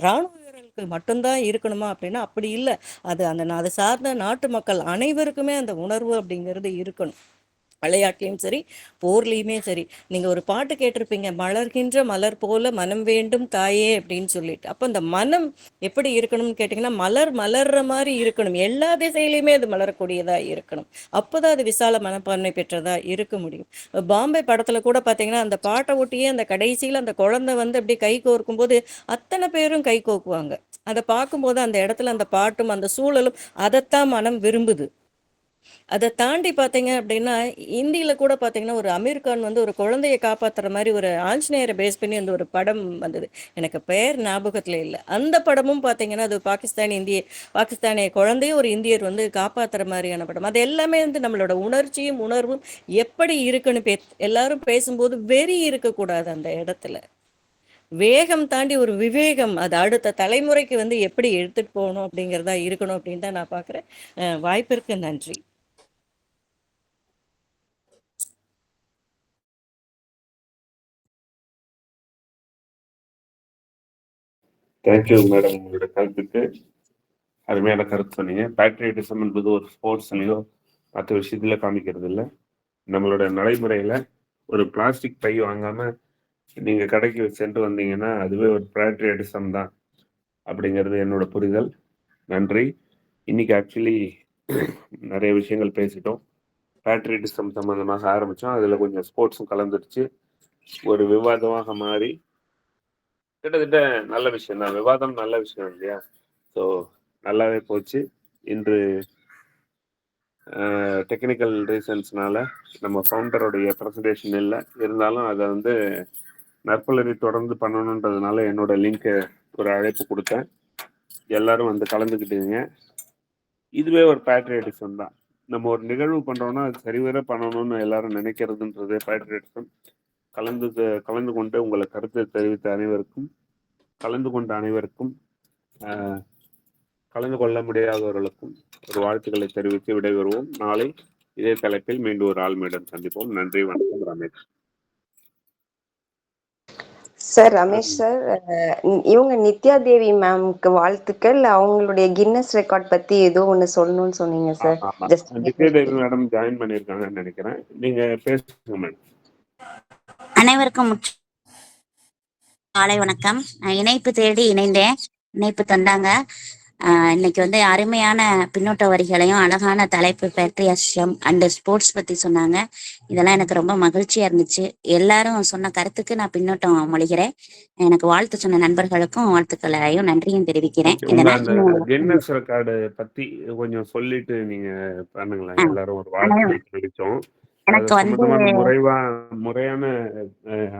ராணுவ மக்களுக்கு மட்டும்தான் இருக்கணுமா அப்படின்னா அப்படி இல்லை. அது அந்த நா- அதை சார்ந்த நாட்டு மக்கள் அனைவருக்குமே அந்த உணர்வு அப்படிங்கிறது இருக்கணும். விளையாட்லேயும் சரி போர்லேயுமே சரி நீங்கள் ஒரு பாட்டு கேட்டிருப்பீங்க மலர்கின்ற மலர் போல மனம் வேண்டும் தாயே அப்படின்னு சொல்லிட்டு. அப்போ அந்த மனம் எப்படி இருக்கணும்னு கேட்டிங்கன்னா மலர் மலர்ற மாதிரி இருக்கணும். எல்லா திசையிலையுமே அது மலரக்கூடியதாக இருக்கணும். அப்போ தான் அது விசால மனப்பான்மை பெற்றதாக இருக்க முடியும். பாம்பே படத்தில் கூட பார்த்தீங்கன்னா அந்த பாட்டை ஒட்டியே அந்த கடைசியில் அந்த குழந்தை வந்து அப்படியே கை கோர்க்கும் போது அத்தனை பேரும் கை கோக்குவாங்க. அதை பார்க்கும்போது அந்த இடத்துல அந்த பாட்டும் அந்த சூழலும் அதைத்தான் மனம் விரும்புது. அதை தாண்டி பார்த்தீங்க அப்படின்னா இந்தியில கூட பார்த்தீங்கன்னா ஒரு அமீர் கான் வந்து ஒரு குழந்தையை காப்பாத்துற மாதிரி ஒரு ஆஞ்சநேயரை பேஸ் பண்ணி அந்த ஒரு படம் வந்தது. எனக்கு பெயர் ஞாபகத்துல இல்லை. அந்த படமும் பார்த்தீங்கன்னா அது பாகிஸ்தானி இந்திய பாகிஸ்தானிய குழந்தைய ஒரு இந்தியர் வந்து காப்பாத்துற மாதிரியான படம். அது எல்லாமே வந்து நம்மளோட உணர்ச்சியும் உணர்வும் எப்படி இருக்குன்னு பே எல்லாரும் பேசும்போது வெறி இருக்கக்கூடாது அந்த இடத்துல. வேகம் தாண்டி ஒரு விவேகம் அது அடுத்த தலைமுறைக்கு வந்து எப்படி எடுத்துட்டு போகணும் அப்படிங்கிறதா இருக்கணும் அப்படின்னு தான் நான் பார்க்குறேன் வாய்ப்பிற்கு நன்றி. தேங்க்யூ மேடம் உங்களோட கருத்துக்கு. அருமையான கருத்து சொன்னீங்க. பேட்ரியட்டிசம் என்பது ஒரு ஸ்போர்ட்ஸ்லையோ மற்ற விஷயத்துல காமிக்கிறது இல்லை நம்மளோட நடைமுறையில ஒரு பிளாஸ்டிக் பை வாங்காம நீங்க கடைக்கு சென்று வந்தீங்கன்னா அதுவே ஒரு பேட்ரியட்டிசம் தான் அப்படிங்கிறது என்னோட புரிதல். நன்றி. இன்னைக்கு ஆக்சுவலி நிறைய விஷயங்கள் பேசிட்டோம். பேட்ரியட்டிசம் சம்பந்தமாக ஆரம்பித்தோம் அதில் கொஞ்சம் ஸ்போர்ட்ஸும் கலந்துருச்சு. ஒரு விவாதமாக மாறி கிட்டத்தட்ட நல்ல விஷயம் தான். விவாதம் நல்ல விஷயம் இல்லையா? ஸோ நல்லாவே போச்சு. இன்று டெக்னிக்கல் ரீசன்ஸ்னால நம்ம ஃபவுண்டருடைய ப்ரெசன்டேஷன் இல்லை. இருந்தாலும் அதை வந்து நற்பலரி தொடர்ந்து பண்ணணுன்றதுனால என்னோட லிங்க்கு ஒரு அழைப்பு கொடுத்தேன். எல்லாரும் வந்து கலந்துக்கிட்டீங்க. இதுவே ஒரு பேட்ரியட்டிசம் தான். நம்ம ஒரு நிகழ்வு பண்ணுறோன்னா அது சரிவர பண்ணணும்னு எல்லாரும் நினைக்கிறதுன்றதே பேட்ரியட்டிசம் கலந்து கலந்து கொண்டு உங்களை கருத்தை தெரிவித்த அனைவருக்கும் கலந்து கொண்ட அனைவருக்கும் கலந்து கொள்ள முடியாதவர்களுக்கும் ஒரு வாழ்த்துக்களை தெரிவித்து விடைபெறுவோம். நாளை இதே தலைப்பில் மீண்டும் ஒரு ஆள்மையிடம் சந்திப்போம். நன்றி வணக்கம் ரமேஷ். சார் ரமேஷ் சார் இவங்க நித்யா தேவி மேம்க்கு வாழ்த்துக்கள். அவங்களுடைய கின்னஸ் ரெக்கார்ட் பத்தி ஏதோ ஒண்ணு சொல்லணும்னு சொன்னீங்க சார். ஆமா. ஜஸ்ட் நித்யதேவி மேடம் ஜாயின் பண்ணியிருக்காங்கன்னு நினைக்கிறேன். நீங்க பேசுங்க மேடம் அனைவருக்கும் காலை வணக்கம். நான் இணைப்பு தேடி இணைந்தேன். இணைப்பு தந்தாங்க. இன்னைக்கு வந்து அருமையான பின்னோட்ட வரிகளையும் அழகான தலைப்பு பேட்ரியாஷம் அண்ட் ஸ்போர்ட்ஸ் பத்தி சொன்னாங்க. இதெல்லாம் எனக்கு ரொம்ப மகிழ்ச்சியா இருந்துச்சு. எல்லாரும் சொன்ன கருத்துக்கு நான் பின்னோட்டம் மொழிகிறேன். எனக்கு வாழ்த்து சொன்ன நண்பர்களுக்கும் வாழ்த்துக்களையும் நன்றியும் தெரிவிக்கிறேன். கின்னஸ் ரெக்கார்டு பத்தி கொஞ்சம் சொல்லிட்டு நீங்க பண்ணுங்களேன். எல்லாரும் ஒரு வாழ்த்து எனக்கு வந்து முறைவா முறையான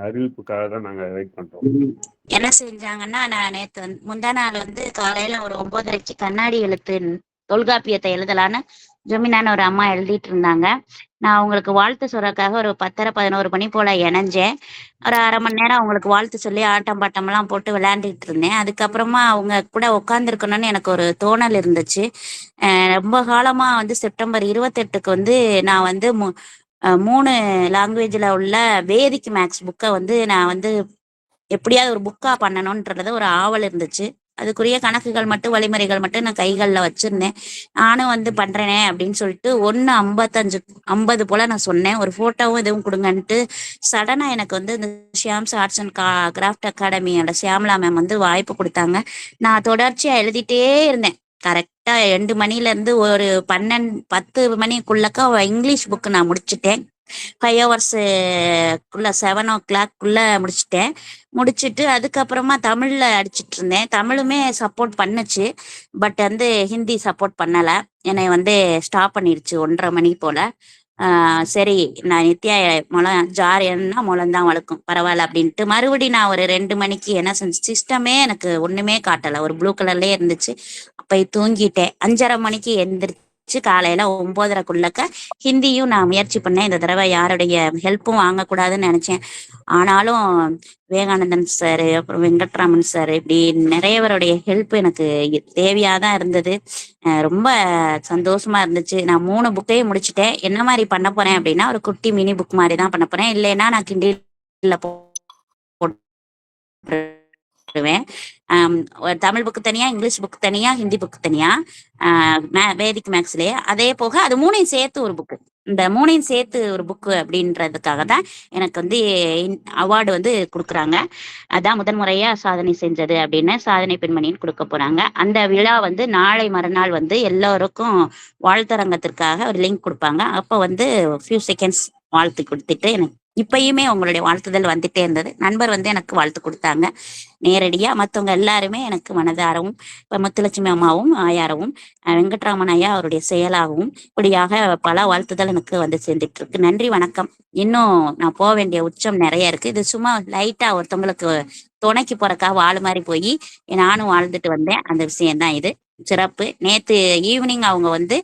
அறிவிப்புக்காக தான் நாங்க வெயிட் பண்றோம். என்ன செஞ்சாங்கன்னா நான் நேத்து வந்து முந்தா நாள் வந்து காலையில ஒரு ஒன்பதரைக்கு கண்ணாடி எழுத்து தொல்காப்பியத்தை எழுதலான்னு ஜெமினான்னு ஒரு அம்மா எழுதிட்டு இருந்தாங்க. நான் அவங்களுக்கு வாழ்த்து சொல்றதுக்காக ஒரு பத்தரை பதினோரு மணி போல இணைஞ்சேன். ஒரு அரை மணி நேரம் அவங்களுக்கு வாழ்த்து சொல்லி ஆட்டம் பாட்டம்லாம் போட்டு விளையாண்டுட்டு இருந்தேன். அதுக்கப்புறமா அவங்க கூட உட்காந்துருக்கணும்னு எனக்கு ஒரு தோணல் இருந்துச்சு. அஹ் ரொம்ப காலமா வந்து செப்டம்பர் இருபத்தெட்டுக்கு வந்து நான் வந்து மூணு லாங்குவேஜில் உள்ள வேதிக் மேக்ஸ் புக்கை வந்து நான் வந்து எப்படியாவது ஒரு புக்காக பண்ணணுன்றது ஒரு ஆவல் இருந்துச்சு. அதுக்குரிய கணக்குகள் மட்டும் வழிமுறைகள் மட்டும் நான் கைகளில் வச்சுருந்தேன். நானும் வந்து பண்ணுறேனே அப்படின்னு சொல்லிட்டு ஒன்று ஐம்பத்தஞ்சு ஐம்பது போல் நான் சொன்னேன். ஒரு ஃபோட்டோவும் எதுவும் கொடுங்கன்ட்டு சடனாக எனக்கு வந்து இந்த ஷியாம்ஸ் ஆர்ட்ஸ் அண்ட் கா கிராஃப்ட் அகாடமியோட ஷியாம்லா மேம் வந்து வாய்ப்பு கொடுத்தாங்க. நான் தொடர்ச்சியாக எழுதிட்டே இருந்தேன். கரெக்டா ரெண்டு மணில இருந்து ஒரு பன்னெண்டு பத்து மணிக்குள்ளக்கா இங்கிலீஷ் புக்கு நான் முடிச்சிட்டேன். ஃபைவ் ஹவர்ஸுக்குள்ள செவன் ஓ கிளாக்குள்ள முடிச்சிட்டேன். முடிச்சிட்டு அதுக்கப்புறமா தமிழ்ல அடிச்சிட்டு இருந்தேன். தமிழுமே சப்போர்ட் பண்ணுச்சு. பட் வந்து ஹிந்தி சப்போர்ட் பண்ணல. என்னை வந்து ஸ்டாப் பண்ணிடுச்சு ஒன்றரை மணி போல. சரி நான் நித்யா முளம் ஜார் என்ன முளம் தான் வளர்க்கும் பரவாயில்ல அப்படின்ட்டு மறுபடியும் நான் ஒரு ரெண்டு மணிக்கு என்ன செஞ்சு சிஸ்டமே எனக்கு ஒண்ணுமே காட்டல ஒரு ப்ளூ கலர்லயே இருந்துச்சு. போய் தூங்கிட்டேன். அஞ்சரை மணிக்கு எந்திரிச்சு காலையில ஒன்பதரைக்குள்ளக்க ஹிந்தியும் நான் முயற்சி பண்ணேன். இந்த தடவை யாருடைய ஹெல்ப்பும் வாங்கக்கூடாதுன்னு நினைச்சேன். ஆனாலும் விவேகானந்தன் சார் அப்புறம் வெங்கட்ராமன் சார் இப்படி நிறையவருடைய ஹெல்ப் எனக்கு தேவையாக தான் இருந்தது ரொம்ப சந்தோஷமா இருந்துச்சு. நான் மூணு புக்கையும் முடிச்சிட்டேன். என்ன மாதிரி பண்ண போறேன் அப்படின்னா ஒரு குட்டி மினி புக் மாதிரி தான் பண்ண போறேன். இல்லைன்னா நான் கிண்டில போட்டுருவேன். தமிழ் புக்கு தனியா இங்கிலீஷ் புக் தனியா ஹிந்தி புக் தனியா ஆஹ் மே- வேதிக் மேக்ஸ்லயே. அதே போக அது மூணையும் சேர்த்து ஒரு புக்கு இந்த மூணையும் சேர்த்து ஒரு புக்கு அப்படின்றதுக்காக தான் எனக்கு வந்து அவார்டு வந்து கொடுக்குறாங்க. அதான் முதன் முறையா சாதனை செஞ்சது அப்படின்னு சாதனை பெண்மணின்னு கொடுக்க போறாங்க. அந்த விழா வந்து நாளை மறுநாள் வந்து எல்லோருக்கும் வாழ்த்தரங்கத்திற்காக ஒரு லிங்க் கொடுப்பாங்க. அப்போ வந்து ஃபியூ செகண்ட்ஸ் வாழ்த்து கொடுத்துட்டு எனக்கு இப்பயுமே உங்களுடைய வாழ்த்துதல் வந்துட்டே இருந்தது. நண்பர் வந்து எனக்கு வாழ்த்து கொடுத்தாங்க. நேரடியா மத்தவங்க எல்லாருமே எனக்கு மனதாரவும் இப்ப முத்துலட்சுமி அம்மாவும் ஆயாரவும் வெங்கட்ராமன் ஐயா அவருடைய செயலாகவும் இப்படியாக பல வாழ்த்துதல் எனக்கு வந்து சேர்ந்துட்டு இருக்கு நன்றி வணக்கம். இன்னும் நான் போக வேண்டிய உச்சம் நிறைய இருக்கு. இது சும்மா லைட்டா ஒருத்தவங்களுக்கு துணைக்கு போறக்கா வாழ் மாதிரி போய் நானும் வாழ்ந்துட்டு வந்தேன். அந்த விஷயம் தான் இது. சிறப்பு. நேத்து ஈவினிங் அவங்க வந்து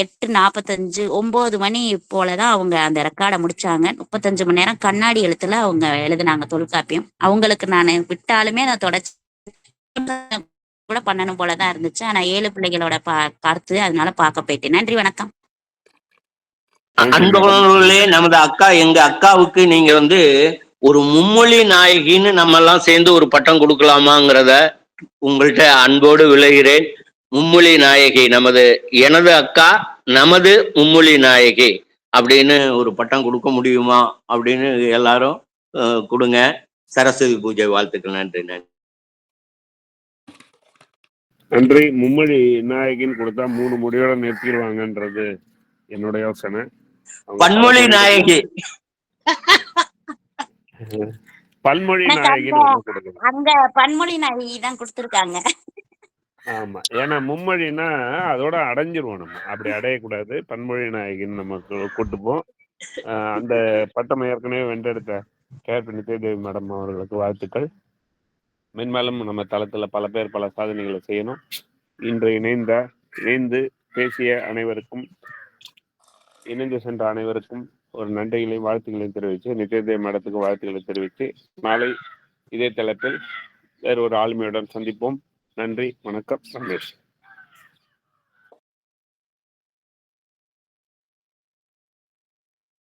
எட்டு நாற்பத்தஞ்சு ஒன்பது மணி போலதான் அவங்க அந்த ரெக்கார்டை முடிச்சாங்க. முப்பத்தஞ்சு மணி நேரம் கண்ணாடி எழுத்துல அவங்க எழுதுனாங்க தொல்காப்பியம். அவங்களுக்கு நான் விட்டாலுமே நான் தொடர்ச்சி கூட பண்ணணும் போலதான் இருந்துச்சு. ஆனா ஏழு பிள்ளைகளோட பா பார்த்து அதனால பார்க்க போயிட்டேன். நன்றி வணக்கம். அன்பர்களே நமது அக்கா எங்க அக்காவுக்கு நீங்க வந்து ஒரு மும்மொழி நாயகின்னு நம்ம எல்லாம் சேர்ந்து ஒரு பட்டம் கொடுக்கலாமாங்கிறத உங்கள்கிட்ட அன்போடு விளைகிறேன். மும்மொழி நாயகி நமது எனது அக்கா நமது மும்மொழி நாயகி அப்படின்னு ஒரு பட்டம் கொடுக்க முடியுமா அப்படின்னு எல்லாரும் கொடுங்க. சரஸ்வதி பூஜை வாழ்த்துக்கள் நன்றி நன்றி. நன்றி. மும்மொழி நாயகின்னு கொடுத்தா மூணு முடியோட நிறுத்திடுவாங்கன்றது என்னோட யோசனை. பன்மொழி நாயகி. ஒண்ணு கொடுக்கணும். அங்க பன்மொழி நாயகி தான் கொடுத்துருக்காங்க. ஆமா. ஏன்னா மும்மொழினா அதோட அடைஞ்சிருவோம் நம்ம. அப்படி அடையக்கூடாது. பன்மொழி நாயகின்னு நம்ம கூட்டுப்போம். ஆஹ் அந்த பட்டம் ஏற்கனவே வென்றெடுத்த கேபி நித்யதேவி மேடம் அவர்களுக்கு வாழ்த்துக்கள். மென்மேலும் நம்ம தளத்துல பல பேர் பல சாதனைகளை செய்யணும். இன்று இணைந்த இணைந்து பேசிய அனைவருக்கும் இணைந்து சென்ற அனைவருக்கும் ஒரு நன்றிகளையும் வாழ்த்துக்களையும் தெரிவித்து நித்யதேவி மேடத்துக்கு வாழ்த்துக்களை தெரிவித்து நாளை இதே தளத்தில் வேறு ஒரு ஆளுமையுடன் சந்திப்போம். நன்றி வணக்கம் சந்தோஷம்